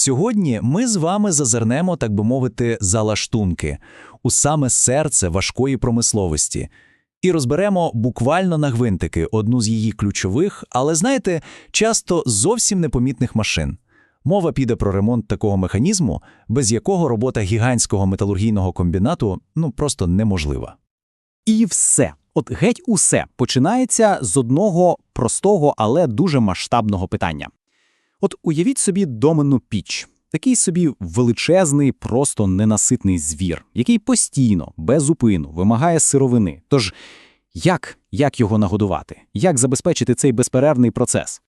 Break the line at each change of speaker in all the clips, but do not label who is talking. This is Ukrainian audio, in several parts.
Сьогодні ми з вами зазирнемо, так би мовити, за лаштунки у саме серце важкої промисловості і розберемо буквально на гвинтики одну з її ключових, але знаєте, часто зовсім непомітних машин. Мова піде про ремонт такого механізму, без якого робота гігантського металургійного комбінату ну просто неможлива.
І все, от геть усе починається з одного простого, але дуже масштабного питання. От уявіть собі доменну піч. Такий собі величезний, просто ненаситний звір, який постійно, без зупину, вимагає сировини. Тож як, як його нагодувати? Як забезпечити цей безперервний процес?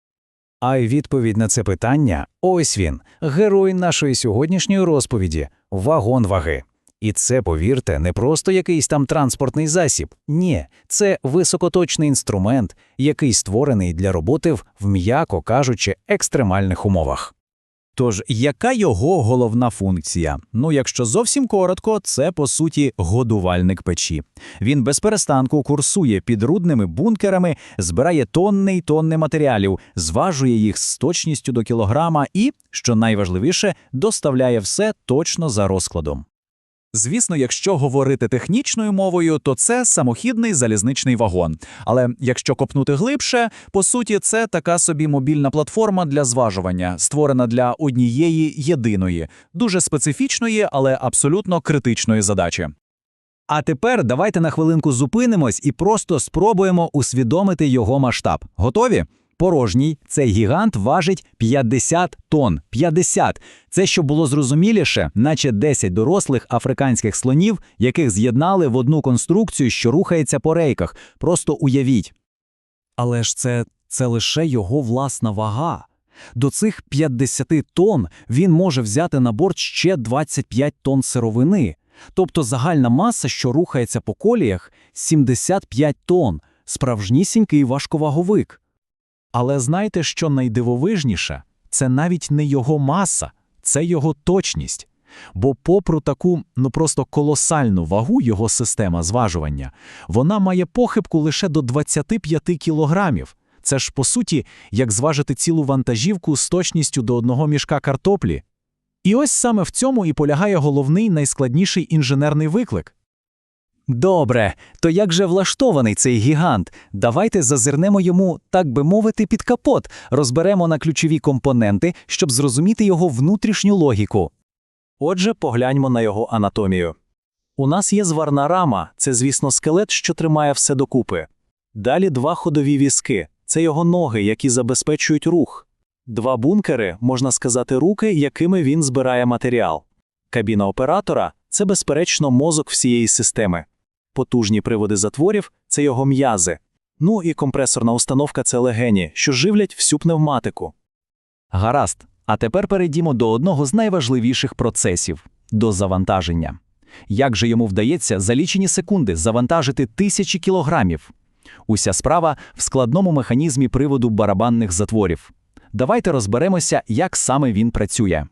А відповідь на це питання ось він, герой нашої сьогоднішньої розповіді вагон ваги. І це, повірте, не просто якийсь там транспортний засіб. Ні, це високоточний інструмент, який створений для роботи в, м'яко кажучи, екстремальних умовах. Тож, яка його головна функція? Ну, якщо зовсім коротко, це по суті годувальник печі. Він без перестанку курсує під рудними бункерами, збирає тонни й тонни матеріалів, зважує їх з точністю до кілограма і, що найважливіше, доставляє все точно за розкладом. Звісно, якщо говорити технічною мовою, то це самохідний залізничний вагон. Але якщо копнути глибше, по суті, це така собі мобільна платформа для зважування, створена для однієї єдиної, дуже специфічної, але абсолютно критичної задачі. А тепер давайте на хвилинку зупинимось і просто спробуємо усвідомити його масштаб. Готові? Порожній цей гігант важить 50 тонн. 50! Це щоб було зрозуміліше, наче 10 дорослих африканських слонів, яких з'єднали в одну конструкцію, що рухається по рейках. Просто уявіть. Але ж це, це лише його власна вага. До цих 50 тонн він може взяти на борт ще 25 тонн сировини. Тобто загальна маса, що рухається по коліях, 75 тонн, справжнісінький важковаговик. Але знаєте, що найдивовижніше? Це навіть не його маса, це його точність. Бо, попри таку ну просто колосальну вагу його система зважування, вона має похибку лише до 25 кілограмів. Це ж по суті, як зважити цілу вантажівку з точністю до одного мішка картоплі. І ось саме в цьому і полягає головний найскладніший інженерний виклик. Добре, то як же влаштований цей гігант? Давайте зазирнемо йому, так би мовити, під капот, розберемо на ключові компоненти, щоб зрозуміти його внутрішню логіку. Отже, погляньмо на його анатомію. У нас є зварна рама, це, звісно, скелет, що тримає все докупи. Далі два ходові візки це його ноги, які забезпечують рух. Два бункери, можна сказати, руки, якими він збирає матеріал. Кабіна оператора це, безперечно, мозок всієї системи. Потужні приводи затворів це його м'язи. Ну і компресорна установка це легені, що живлять всю пневматику. Гаразд. А тепер перейдімо до одного з найважливіших процесів до завантаження. Як же йому вдається за лічені секунди завантажити тисячі кілограмів? Уся справа в складному механізмі приводу барабанних затворів. Давайте розберемося, як саме він працює.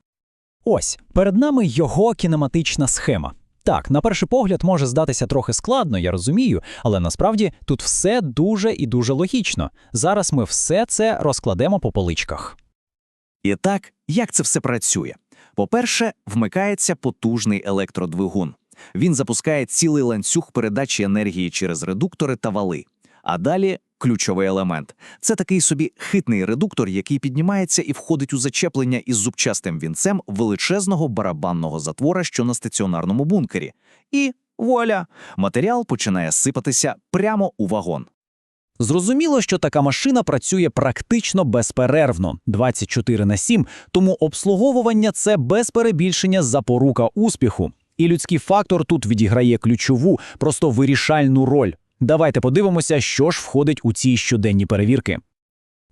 Ось перед нами його кінематична схема. Так, на перший погляд може здатися трохи складно, я розумію, але насправді тут все дуже і дуже логічно. Зараз ми все це розкладемо по поличках.
І так, як це все працює? По-перше, вмикається потужний електродвигун. Він запускає цілий ланцюг передачі енергії через редуктори та вали. А далі ключовий елемент це такий собі хитний редуктор, який піднімається і входить у зачеплення із зубчастим вінцем величезного барабанного затвора, що на стаціонарному бункері. І вуаля! Матеріал починає сипатися прямо у вагон.
Зрозуміло, що така машина працює практично безперервно 24 на 7, тому обслуговування це без перебільшення запорука успіху. І людський фактор тут відіграє ключову, просто вирішальну роль. Давайте подивимося, що ж входить у ці щоденні перевірки.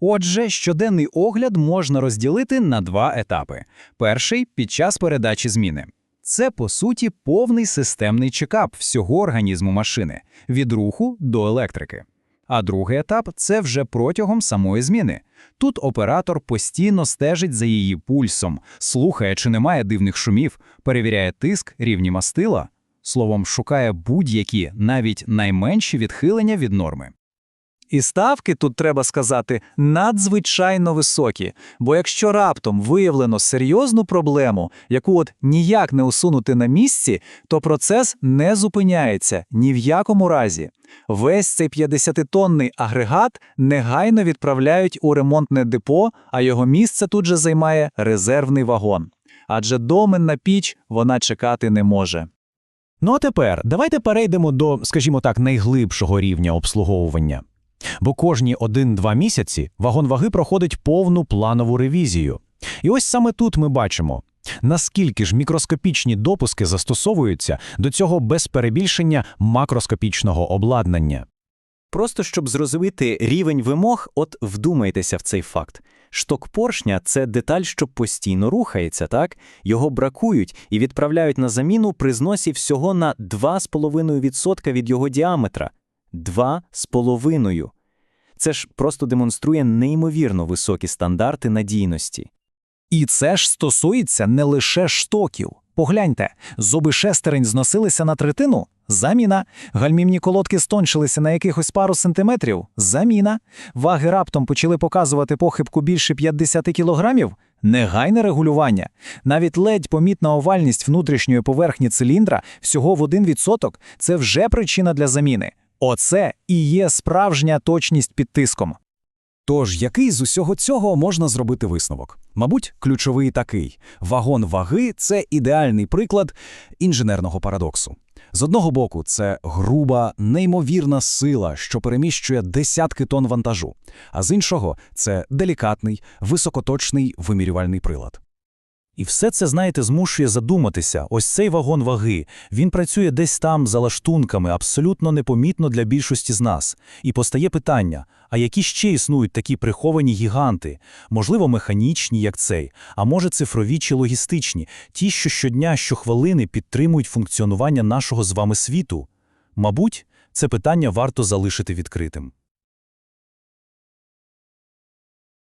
Отже, щоденний огляд можна розділити на два етапи. Перший під час передачі зміни. Це, по суті, повний системний чекап всього організму машини від руху до електрики. А другий етап це вже протягом самої зміни. Тут оператор постійно стежить за її пульсом, слухає, чи немає дивних шумів, перевіряє тиск, рівні мастила, словом, шукає будь-які, навіть найменші відхилення від норми.
І ставки тут треба сказати надзвичайно високі. Бо якщо раптом виявлено серйозну проблему, яку от ніяк не усунути на місці, то процес не зупиняється ні в якому разі. Весь цей 50-тонний агрегат негайно відправляють у ремонтне депо, а його місце тут же займає резервний вагон. Адже доменна піч вона чекати не може.
Ну а тепер давайте перейдемо до, скажімо так, найглибшого рівня обслуговування. Бо кожні 1-2 місяці вагон ваги проходить повну планову ревізію. І ось саме тут ми бачимо, наскільки ж мікроскопічні допуски застосовуються до цього без перебільшення макроскопічного обладнання.
Просто щоб зрозуміти рівень вимог, от вдумайтеся в цей факт. Шток поршня – це деталь, що постійно рухається, так? Його бракують і відправляють на заміну при зносі всього на 2,5% від його діаметра. 2,5%. Це ж просто демонструє неймовірно високі стандарти надійності.
І це ж стосується не лише штоків. Погляньте, зуби шестерень зносилися на третину – заміна. Гальмівні колодки стончилися на якихось пару сантиметрів – заміна. Ваги раптом почали показувати похибку більше 50 кілограмів – негайне регулювання. Навіть ледь помітна овальність внутрішньої поверхні циліндра всього в 1% – це вже причина для заміни. Оце і є справжня точність під тиском.
Тож, який з усього цього можна зробити висновок? Мабуть, ключовий такий: вагон ваги це ідеальний приклад інженерного парадоксу. З одного боку, це груба, неймовірна сила, що переміщує десятки тонн вантажу, а з іншого це делікатний, високоточний вимірювальний прилад. І все це, знаєте, змушує задуматися. Ось цей вагон ваги, він працює десь там за лаштунками, абсолютно непомітно для більшості з нас. І постає питання, а які ще існують такі приховані гіганти? Можливо, механічні, як цей, а може цифрові чи логістичні, ті, що щодня, щохвилини підтримують функціонування нашого з вами світу? Мабуть, це питання варто залишити відкритим.